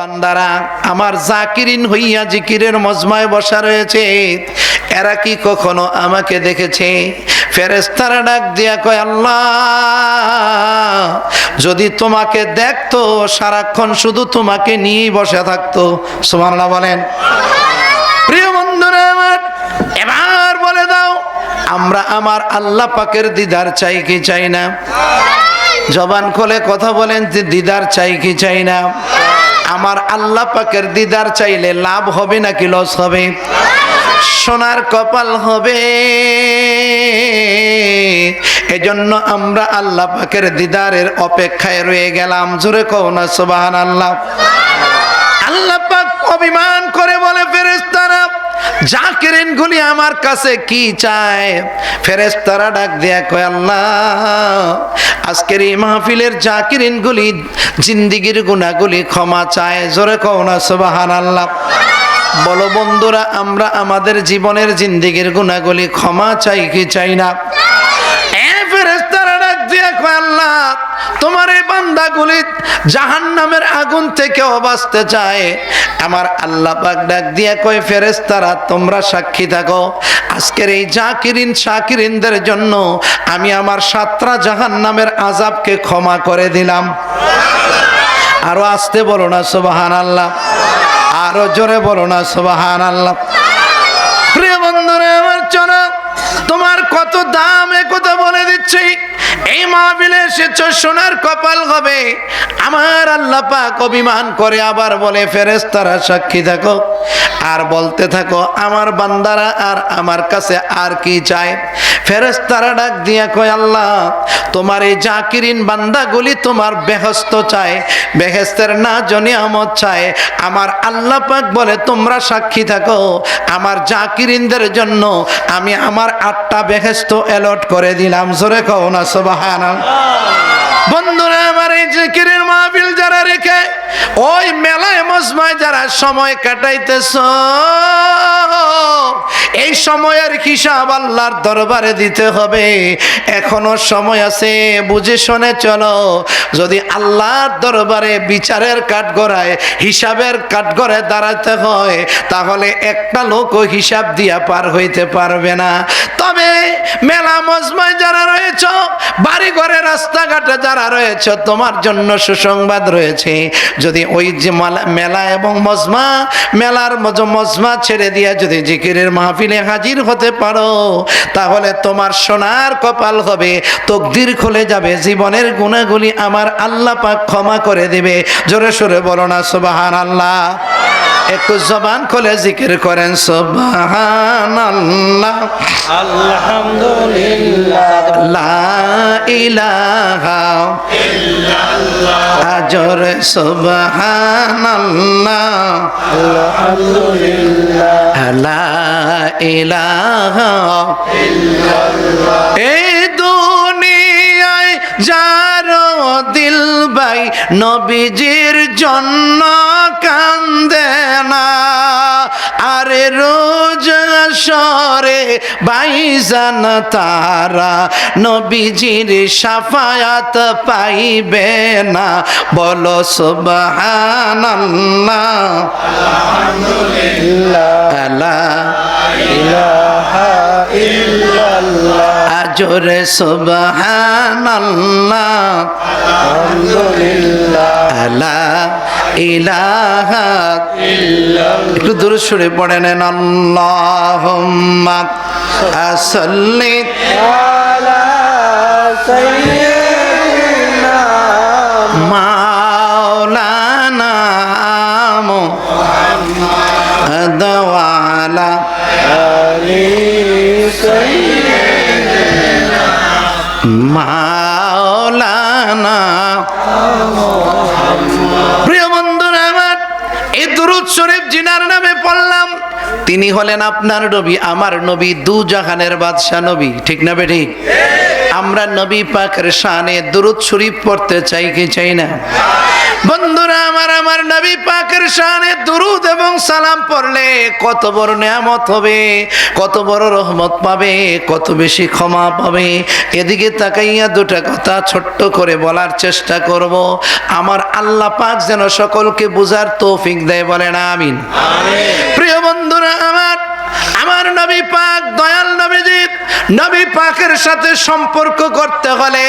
বান্দারা, আমার জাকিরিন হইয়া জিকিরের মজমায় বসা রয়েছে। এরা কি কখনো আমাকে দেখেছে? ফেরেস্তারা ডাক দিয়া কয়, আল্লাহ, যদি তোমাকে দেখতো, সারাক্ষণ শুধু তোমাকে নিয়েই বসে থাকতো। সুমানলা বলেন। প্রিয় বন্ধুরা আমার, এবার বলে দাও, আমরা আমার আল্লাহ পাকের দিদার চাই কি চাই না? জবান খোলে কথা বলেন যে দিদার চাই কি চাই না? আমার আল্লাহ পাকের দিদার চাইলে লাভ হবে নাকি লস হবে? সোনার কপাল হবে। এজন্য আমরা আল্লাহ পাকের দিদারের অপেক্ষায় রয়ে গেলাম। জোরে কও না সুবাহান আল্লাহ আল্লাহ পাক অভিমান করে বলে ফেরেস্তারা জাকিরিন গুলি আমার কাছে কি চায়? ফেরেস্তারা ডাক দেয়া কয়, আল্লাহ, আজকের এই মাহফিলের জাকিরিন গুলি জিন্দিগির গুণাগুলি ক্ষমা চায়। জোরে কও না সুবাহান আল্লাহ বলো বন্ধুরা, আমরা আমাদের জীবনের জিন্দিগির গুণাগুলি ক্ষমা চাই কি চাই না? এ ফেরেশতারা ডাক দিয়া কয়, আল্লাহ তোমার এই বান্দাগুলি জাহান নামের আগুন থেকেও বাঁচতে চায়। আমার আল্লাহ পাক ডাক দিয়া কয়, ফেরেশতারা, তোমরা সাক্ষী থাকো। আজকের এই জাকিরিন শাকিরিনদের জন্য আমি আমার সাতরা জাহান নামের আজাবকে ক্ষমা করে দিলাম। আরও আসতে বলো না সুবাহান আল্লাহ আরও জোরে বলো না সুবাহান আল্লাহ প্রিয় বন্ধুরা আমার চলা। তোমার কত দাম এ কথা বলে দিচ্ছি। এই মাহবিলে এসেছ, সোনার কপাল হবে। আমার আল্লাহ পাক অভিমান করে আবার বলে ফেরেস্তারা সাক্ষী থাকো আর বলতে থাকো, আমার বান্দারা আর আমার কাছে আর কি চায়? ফেরেস্তারা ডাক দিয়া কয়, আল্লাহ, তোমার এই জাকিরিন বান্দাগুলি তোমার বেহস্ত চায় বেহেস্তের না জনি আমদ চায়। আমার আল্লাহ পাক বলে, তোমরা সাক্ষী থাকো, আমার জাকিরিনদের জন্য আমি আমার আটটা বেহেস্ত অ্যালট করে দিলাম। জোরে কও না সবাহান দরবারে দিতে হবে। এখনও সময় আছে, বুঝে শুনে চলো। যদি আল্লাহর দরবারে বিচারের কাঠগড়ায়, হিসাবের কাঠগড়ায় দাঁড়াতে হয়, তাহলে একটা লোকও হিসাব দিয়া পার হইতে পারবে না। তবে মেলা মজমায় যারা রয়েছ বাড়ি ঘরে রাস্তাঘাটে যারা রয়েছে তোমার জন্য সুসংবাদ রয়েছে। যদি ওই যে মেলা এবং মজমা, মেলার মজমা ছেড়ে দিয়ে যদি জিকিরের মাহফিলে হাজির হতে পারো, তাহলে তোমার সোনার কপাল হবে, তকদির খুলে যাবে, জীবনের গুণাগুলি আমার আল্লাহ পাক ক্ষমা করে দিবে। জোরে সোরে বলো না সুবাহান আল্লাহ একটু জবান খুলে জিকির করেন সুবাহান আল্লাহ আলহামদুলিল্লাহ লা আজর সুবহানাল্লাহ। লা এই দুনিয়ায় দিল ভাই, নবীজির জন্য কান্দে না। আরে রোজ সরে বাইজান তারা, নবীজির সাফায়াত পাইবে না। বলো সুবহানাল্লাহ। আলা ইলাহা ইল্লাল্লাহ আজরে সুবহানাল্লাহ। একটু দূরে সরে পড়ে নেন আল্লাহুম্মা মাওলানা ওয়া আলা আলি সাইয়্যিদিনা মাওলানা শরীফ জিনার নামে তিনি হলেন আপনার নবী, আমার নবী দু জাহানের বাদশাহ নবী। ঠিক না বে ঠিক আমরা নবী পাকের শানে দুরুদ শরীফ পড়তে চাই কি চাই না? বন্ধুরা আমার আমার নবী পাকের শানে দুরুদ এবং সালাম পড়লে কত বড় নিয়ামত হবে কত বড় রহমত পাবে কত বেশি ক্ষমা পাবে। এদিকে তাকাইয়া দুটা কথা ছোট্ট করে বলার চেষ্টা করব। আমার আল্লাহ পাক যেন সকলকে বুঝার তৌফিক দেয় বলেন আমিন। প্রিয় বন্ধুরা আমার আমার নবী পাক, দয়াল নবীজি, নবী পাকের সাথে সম্পর্ক করতে হলে,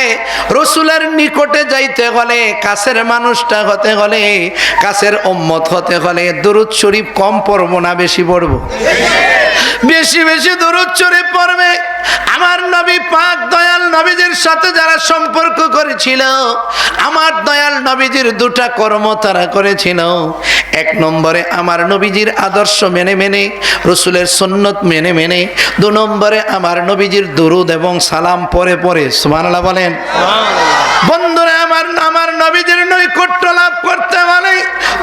রসুলের নিকটে যাইতে হলে, কাছের মানুষটা হতে হলে, কাছের উম্মত হতে হলে দুরুদ শরীফ কম পড়ব না বেশি পড়ব? বেশি বেশি দূরত চড়ে পড়বে। আমার নবী পাক, দয়াল নবীজির সাথে যারা সম্পর্ক করেছিল, আমার দয়াল নবীজির দুটা কর্ম তারা করেছিল। এক নম্বরে আমার নবীজির আদর্শ মেনে মেনে রসুলের সন্ন্যত মেনে মেনে দু নম্বরে আমার নবীজির দুরুদ এবং সালাম পরে পরে সুবহানাল্লাহ বলেন। বন্ধুরা আমার আমার নবীদের নৈকট্য লাভ করতে হলে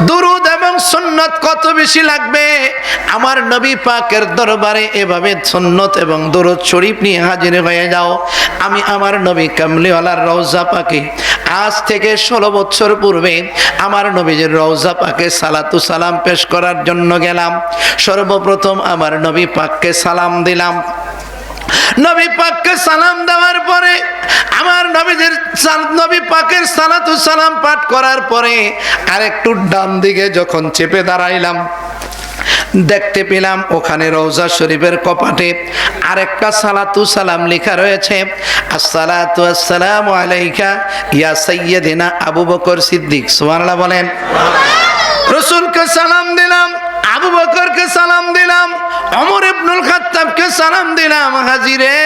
দুরুদ এবং সুন্নত কত বেশি লাগবে? আমার নবী পাকের দরবারে এভাবে সুন্নত এবং দুরুদ শরীফ নিয়ে হাজির হয়ে যাও। আমি আমার নবী কামলিওয়ালার রওজা পাকে। আজ থেকে ষোলো বছর পূর্বে আমার নবীজির রওজা পাকে সালাতু সালাম পেশ করার জন্য গেলাম। সর্বপ্রথম আমার নবী পাককে সালাম দিলাম। নবী পাককে সালাম দেওয়ার পরে আমার নবীদের নবী পাকের সালাতু সালাম পাঠ করার পরে আরেকটু ডান দিকে যখন চেপে দাঁড়াইলাম দেখতে পেলাম ওখানে রওজা শরীফের কপাটে আরেকটা সালাতু সালাম লেখা রয়েছে আসসালাতু আসসালামু আলাইকা ইয়া সাইয়্যিদিনা আবু বকর সিদ্দিক। সুবহানাল্লাহ বলেন। রসুলকে সালাম দিলাম আবু বকরকে সালাম দিলাম অমর ইবনুল খাত্তাবকে সালাম দিলাম, হাজিরে।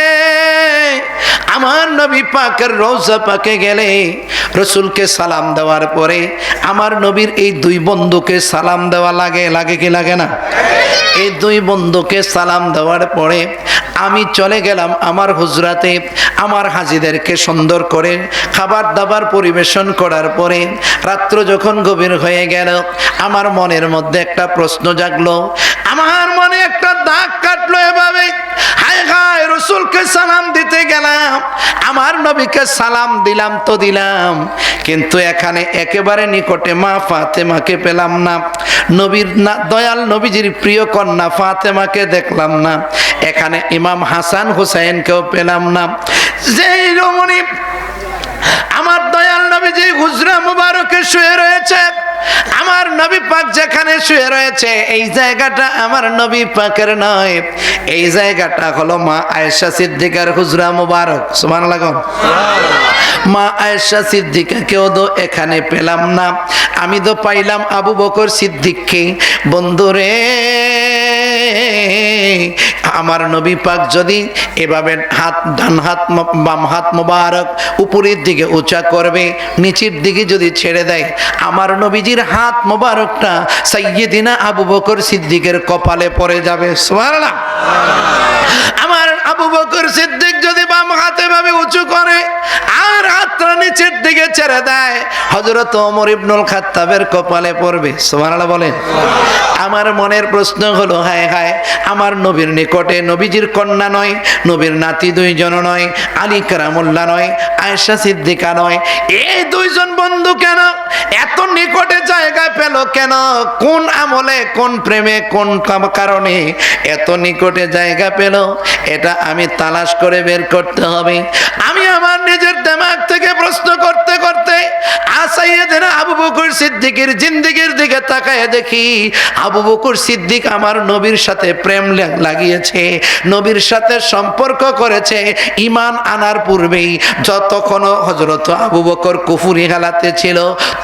আমার নবী পাকের রোজা পাকে গেলে রসুলকে সালাম দেওয়ার পরে আমার নবীর এই দুই বন্ধুকে সালাম দেওয়া লাগে লাগে কি লাগে না? এই দুই বন্ধুকে সালাম দেওয়ার পরে আমি চলে গেলাম আমার হুজরাতে আমার হাজিদেরকে সুন্দর করে খাবার দাবার পরিবেশন করার পরে রাত্র যখন গভীর হয়ে গেল, আমার মনের মধ্যে একটা প্রশ্ন জাগলো। আমার মনে একটা দাগ কাটলো এভাবে। হায় হায়, রসুলকে সালাম দিতে গেলাম, আমার নবীকে সালাম দিলাম তো দিলাম। কিন্তু এখানে একেবারে নিকটে মা ফাতেমাকে পেলাম না। নবীর না, দয়াল নবীজির প্রিয় কন্যা ফাতেমাকে দেখলাম না। এখানে ইমাম হাসান হুসাইনকেও পেলাম না। যেই রমণী, আমার দয়াল নবী যে হুজরা মুবারকে শুয়ে রয়েছে, আমার নবী পাক যেখানে শুয়ে রয়েছে, এই জায়গাটা আমার নবী পাকের নয়। এই জায়গাটা হলো মা আয়েশা সিদ্দিকার হুজরা মুবারক। সুমান লাগুন মা আয়েশা সিদ্দিকা কেউ তো এখানে পেলাম না। আমি তো পাইলাম আবু বকর সিদ্দিককে। বন্ধুরে আমার নবী পাক যদি এভাবে হাত, ডান হাত, বাম হাত মোবারক উপরের দিকে উঁচা করবে, নিচের দিকে যদি ছেড়ে দেয়, আমার নবীজির হাত মোবারকটা সাইয়েদিনা আবু বকর সিদ্দিকের কপালে পড়ে যাবে। আমার আবু বকর সিদ্দিক যদি বাম হাতে ভাবে উঁচু করে আর হাতটা নিচের দিকে ছেড়ে দেয় হজরত ওমর ইবনুল খাত্তাবের কপালে পড়বে। সুবহানাল্লাহ বলেন। আমার মনের প্রশ্ন হলো, হায় হায়, আমার নবীর নিকটে নবীজির কন্যা নয়, নবীর নাতি দুইজন নয়, আলী কারামুল্লাহ নয়, আয়েশা সিদ্দিকা নয় এই দুইজন বন্ধু কেন? এত নিকটে জায়গা পেল কেন? কোন আমলে, কোন প্রেমে, কোন কারণে এত নিকটে জায়গা পেল? এটা আমি তালাশ করে বের করতে হবে। আমি আমার নিজের দেমাগ থেকে প্রশ্ন করতে করতে আসাইয়ে আবু বকুর সিদ্দিকের জিন্দিগির দিকে তাকায় দেখি, আবু বকুর সিদ্দিক আমার নবীর সাথে প্রেম লাগিয়েছে, নবীর সাথে সম্পর্ক করেছে ইমান আনার পূর্বেই যতক্ষণ হজরত আবু বকর কুফুরি হালাতে ছিল,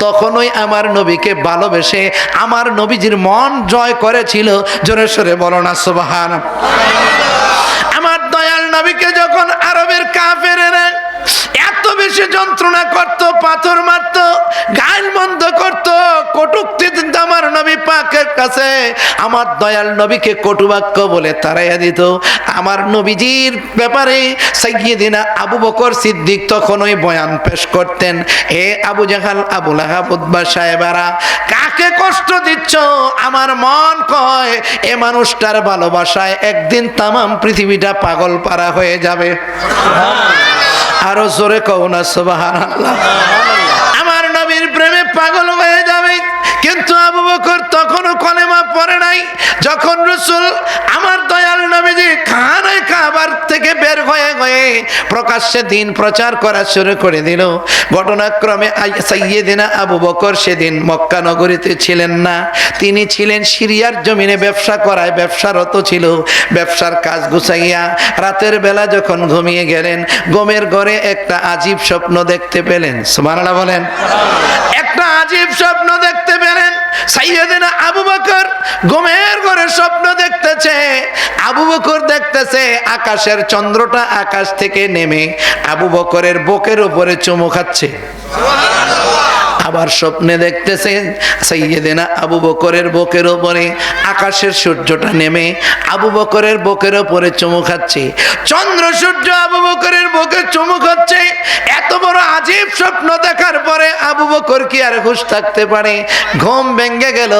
তখনই আমার নবীকে ভালোবেসে আমার নবীজির মন জয় করেছিল। জোরে সরে বলো না সুবহান দয়াল নবীকে যখন আরবের কাফেরেরা এত বেশি যন্ত্রণা করত পাথর মারত গাইল বন্ধ করত কটুক্তি দিত আমার নবী পাকের কাছে আমার দয়াল নবীকে কটুবাক্য বলে তারাইয়া দিত। আমার নবীজির ব্যাপারে সাইয়্যিদিনা আবু বকর সিদ্দিক তখন ওই বয়ান পেশ করতেন হে আবু জাহাল সাহেবারা, কাকে কষ্ট দিচ্ছ? আমার মন কয়, এ মানুষটার ভালোবাসায় একদিন তামাম পৃথিবীটা পাগল পারা হয়ে যাবে। আরও জোরে কও না আমার নবীর প্রেমে পাগল হয়ে নাই, যখন রসুল আমার দয়াল নবীজি খানায় খাবার থেকে বের হয়ে হয়ে প্রকাশ্যে দিন প্রচার করা শুরু করে দিল। ঘটনাক্রমে সাইয়েদিনা আবু বকর সেদিন মক্কা নগরীতে ছিলেন না। তিনি ছিলেন সিরিয়ার জমিনে ব্যবসা করায়, ব্যবসারত ছিল। ব্যবসার কাজ গুছাইয়া রাতের বেলা যখন ঘুমিয়ে গেলেন, গমের ঘরে একটা আজীব স্বপ্ন দেখতে পেলেন। সুবহানাল্লাহ বলেন। একটা আজীব স্বপ্ন দেখতে পেলেন। স্বপ্ন দেখতেছে। আবু আকাশের চন্দ্রটা আকাশ থেকে নেমে আবু বকরের বকের উপরে চুমু খাচ্ছে। আবার স্বপ্নে দেখতেছে সাইয়েদেনা আবু বকরের বকের ওপরে আকাশের সূর্যটা নেমে আবু বকরের বকের ওপরে চুমু খাচ্ছে। চন্দ্র সূর্য আবু বকরের বকে চুমু খাচ্ছে। এত বড় আজীব স্বপ্ন দেখার পরে আবু বকর কি আর হুশ থাকতে পারে? ঘুম ভেঙে গেল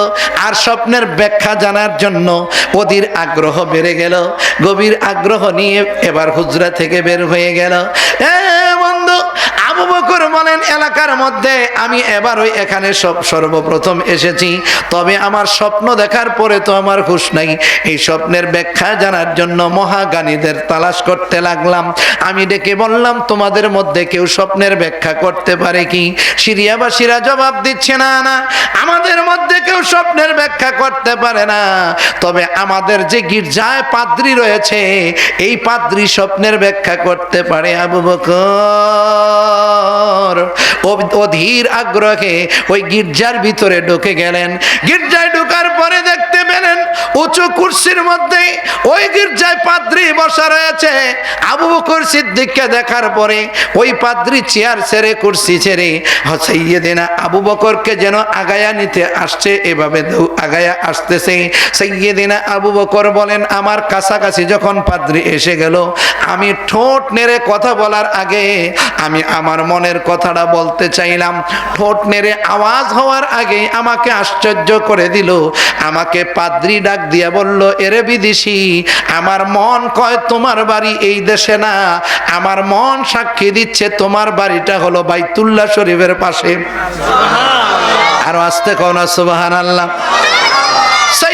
আর স্বপ্নের ব্যাখ্যা জানার জন্য অধীর আগ্রহ বেড়ে গেল। গভীর আগ্রহ নিয়ে এবার হুজরা থেকে বের হয়ে গেল। এ বন্ধু আবু বকর বলেন, এলাকার মধ্যে আমি এবারই এখানে সব সর্বপ্রথম এসেছি। তবে আমার স্বপ্ন দেখার পরে তো আমার খুশ নাই। এই স্বপ্নের ব্যাখ্যা জানার জন্য মহাগানীদের তালাশ করতে লাগলাম। আমি ডেকে বললাম, তোমাদের মধ্যে কেউ স্বপ্নের ব্যাখ্যা করতে পারে কি? সিরিয়াবাসীরা জবাব দিচ্ছে, না না, আমাদের মধ্যে কেউ স্বপ্নের ব্যাখ্যা করতে পারে না। তবে আমাদের যে গির্জায় পাদ্রি রয়েছে, এই পাদ্রি স্বপ্নের ব্যাখ্যা করতে পারে আবু বকর। ও- অধীর আগ্রহে ওই গির্জার ভিতরে ঢুকে গেলেন। গির্জায় ঢুকার পরে দেখতে পেলেন উঁচু কুর্সির মধ্যে ওই গির্জায় পাদ্রি বসা রয়েছে। আবু বকর সিদ্দিককে দেখার পরে ওই পাদ্রি চেয়ার ছেড়ে কুর্সি ছেড়ে সৈয়দিনা আবু বকরকে যেন আগায়া নিতে আসছে, এভাবে আগায়া আসতেছে। সৈয়দিনা আবু বকর বলেন, আমার কাছাকাছি যখন পাদ্রি এসে গেল, আমি ঠোঁট নেড়ে কথা বলার আগে আমি আমার মনের কথাটা বলতে চাইলাম। ঠোঁট নেড়ে আওয়াজ হওয়ার আগে আমাকে আশ্চর্য করে দিল। আমাকে পাদ্রি ডাক দিয়া বলল, এরে বিদেশি, আমার মন কয় তোমার বাড়ি এই দেশে না? আমার মন সাক্ষী দিচ্ছে তোমার বাড়িটা হলো বাইতুল্লাহ শরীফের পাশে। আরও আসতে কও না আল্লাহ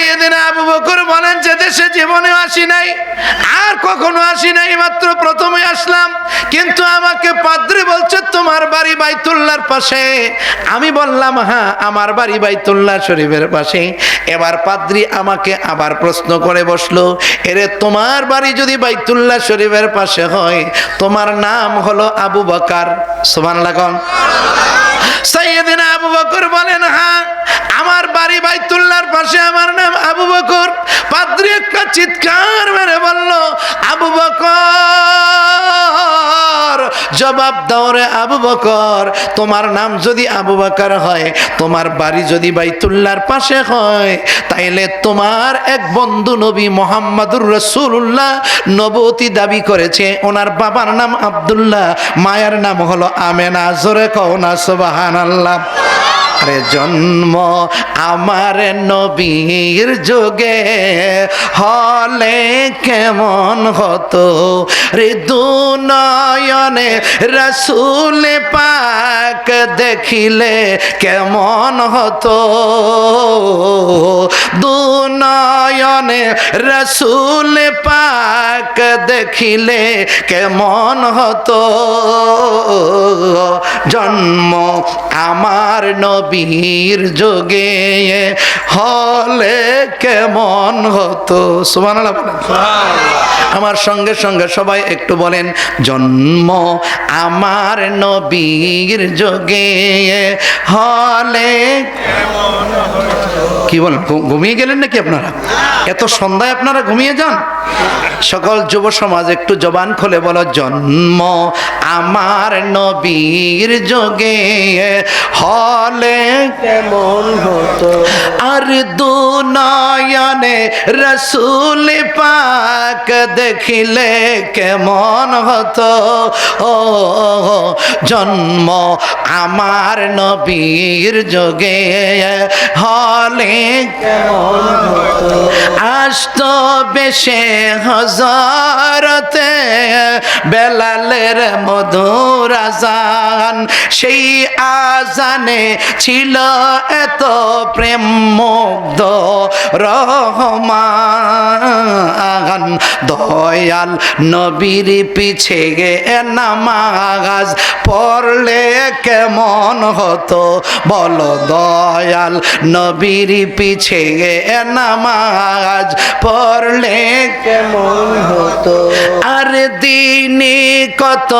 সাইয়েদিনা আবু বকর বলেন যে দেশে জীবনে আসি নাই, আর কখনো আসি নাই, মাত্র প্রথমে আসলাম। কিন্তু আমাকে পাদ্রি বলছে, তোমার বাড়ি বাইতুল্লাহর পাশে। আমি বললাম হ্যাঁ আমার বাড়ি শরীফের পাশে। এবার পাদ্রি আমাকে আবার প্রশ্ন করে বসল, এরে, তোমার বাড়ি যদি বাইতুল্লাহ শরীফের পাশে হয়, তোমার নাম হলো আবু বকার। সুমান লাগন আবু বকর বলেন হ্যাঁ বাড়ি বাইতুল্লাহর পাশে আমার নাম আবু বকর। পাদ্রি একটা চিৎকার মেরে বলল, আবু বকর! জবাব দাও রে আবু বকর। তোমার নাম যদি আবু বকর হয়, তোমার বাড়ি যদি বাইতুল্লাহর পাশে হয়, তাইলে তোমার এক বন্ধু নবী মোহাম্মদুর রসুল্লাহ নবতী দাবি করেছে। ওনার বাবার নাম আব্দুল্লাহ, মায়ের নাম হলো আমেনা। জোরে কও না আল্লাহ আরে জন্ম আমার নবীর যুগে হলে কেমন হতো? রে দুনয়নে রসুল পাক দেখিলে কেমন হতো? দুনয়নে রসুল পাক দেখিলে কেমন হতো? জন্ম আমার নবীর যোগে হলে কেমন হতো? আমার সঙ্গে সঙ্গে সবাই একটু বলেন জন্ম আমার নবীর যোগে হলে কি বলেন ঘুমিয়ে গেলেন নাকি আপনারা? এত সন্ধ্যায় আপনারা ঘুমিয়ে যান? সকল যুব সমাজ একটু জবান খুলে বলো জন্ম আমার নবীর যোগে হলে কেমন হতো? আর দু নয়নে রসুল পাক দেখিলে কেমন হতো? ও জন্ম আমার নবীর যোগে হলে কেমন হতো? আসত বেশে হজরতে বেলালের মধুর আজান, সেই আজানে ছিল এত প্রেম মুগ্ধ রহমান। দয়াল নবীর পিছে গে নামাজ পড়লে কেমন হতো? বলো, দয়াল নবীর পিছে গে নামাজ পড়লে কেমন হতো? আর দিনে কত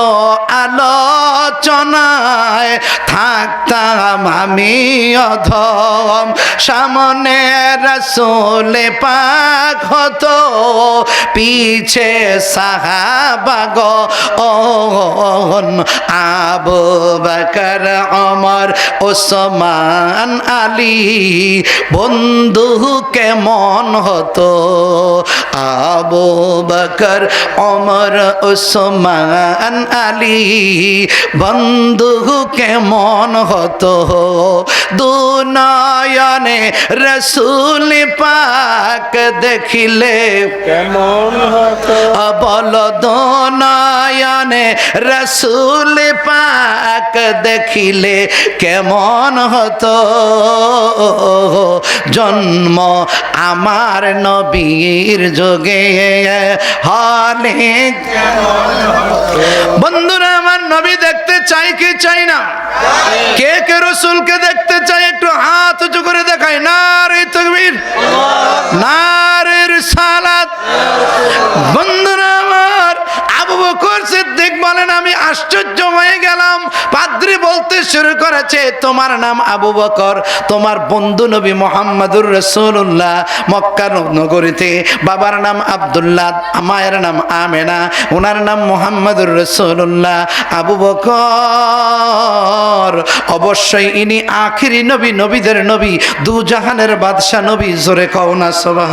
আলোচনায় থাকতাম আমি অধম। সামনে রসুলে পাক হতো, পিছে সাহাবাগ আবু বকর অমর ওসমান, আলী, বন্ধু কেমন হতো? আবু বকর অমর ওসমান, আলী বন্ধু কেমন হতো? দু নয়নে রসুল পাক দেখিলে। কেমন হতো? বল নয়নে রসুল পাক দেখিলে কেমন হতো? জন্ম আমার নবীর যোগে হলে। আমার নবী দেখতে চাই কি চাই না? কে কে রসুলকে দেখতে চাই একটু হাত উঁচু করে দেখায় না রে তকবীর না রে সালাত। বন্ধুরা আশ্চর্য হয়ে গেলাম। পাদ্রি বলতে শুরু করেছে, তোমার নাম আবু বকর, তোমার বন্ধু নবী মোহাম্মদুর রসুল্লাহ মক্কা নগরীতে। বাবার নাম আব্দুল্লাহ, মায়ের নাম আমেনা, ওনার নাম মোহাম্মদুর রসুল্লাহ আবু বকর, অবশ্যই ইনি আখিরি নবী, নবীদের নবী দু জাহানের বাদশাহ নবী, জোরে কও না সবাহ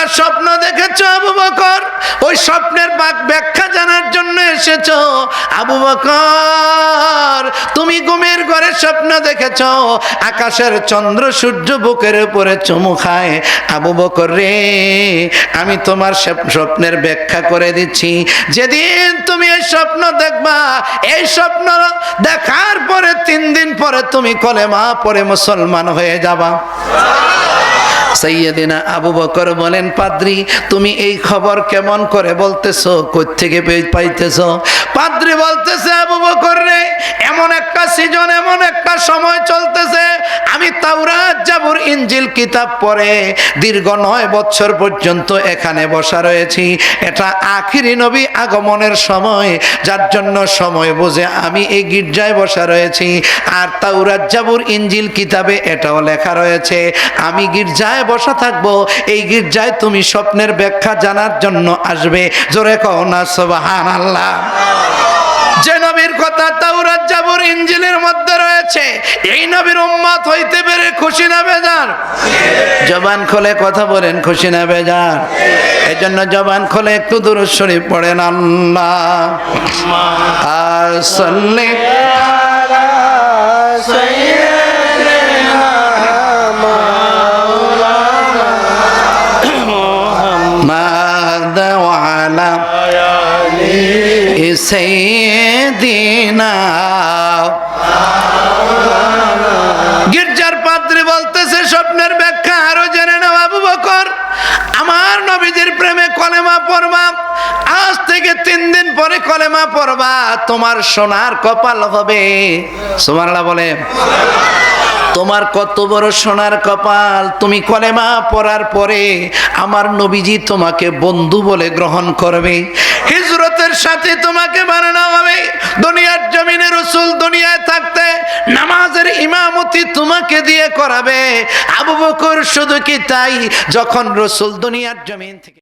একটা স্বপ্ন দেখেছ আবু বকর? ওই স্বপ্নের ব্যাখ্যা জানার জন্য এসেছ আবু বকর। তুমি ঘুমের ঘরে স্বপ্ন দেখেছ, আকাশের চন্দ্র সূর্য বুকের উপরে চুমু খায়। আবু বকর রে, আমি তোমার স্বপ্নের ব্যাখ্যা করে দিচ্ছি। যেদিন তুমি এই স্বপ্ন দেখবা, এই স্বপ্ন দেখার পরে, তিন দিন পরে তুমি কলেমা পরে মুসলমান হয়ে যাবা। সৈয়দিনা আবু বকর বলেন, পাদ্রি, তুমি এই খবর কেমন করে বলতেছো? কোত্থেকে পাইতেছো? পাদ্রি বলতেছে, আবু বকর রে, এমন একটা সিজন এমন একটা সময় চলতেছে। আমি তাওরাত জাবুর ইঞ্জিল কিতাব পড়ে, দীর্ঘ নয় বছর পর্যন্ত এখানে বসা রয়েছি। এটা আখিরি নবী আগমনের সময়, যার জন্য সময় বুঝে আমি এই গির্জায় বসা রয়েছি। আর তাওরাত জাবুর ইঞ্জিল কিতাবে এটাও লেখা রয়েছে, আমি গির্জায় বসা থাকব, এই গির্জায় তুমি স্বপ্নের ব্যাখ্যা জানার জন্য আসবে। জোরে কও না সুবহান আল্লাহ যে নবীর কথা তাওরাত জাবুর ইঞ্জিলের মধ্যে রয়েছে, এই নবীর উম্মত হইতে পেরে খুশি না বেজার? জবান খোলে কথা বলেন, খুশি না বেজার? এই জন্য জবান খোলে একটু দূর শরীফ পড়েন, আল্লাহ। আসলে ওয়ালা সাইয়্যিদিনা গির্জার পাদ্রী বলতেছে, স্বপ্নের ব্যাখ্যা আরও জেনে নাও আবু বকর। আমার নবীজির প্রেমে কলেমা পড়বা, আজ থেকে তিন দিন পরে কলেমা পড়বা, তোমার সোনার কপাল হবে। সুমারলা বলে। তোমার কত বড় সোনার কপাল, তুমি কলেমা পড়ার পরে আমার নবীজি তোমাকে বন্ধু বলে গ্রহণ করবে। হিজরতের সাথে তোমাকে বানানো হবে। দুনিয়ার জমিনে রসুল দুনিয়ায় থাকতে নামাজের ইমামতি তোমাকে দিয়ে করাবে। আবু বকর শুধু কি তাই? যখন রসুল দুনিয়ার জমিন থেকে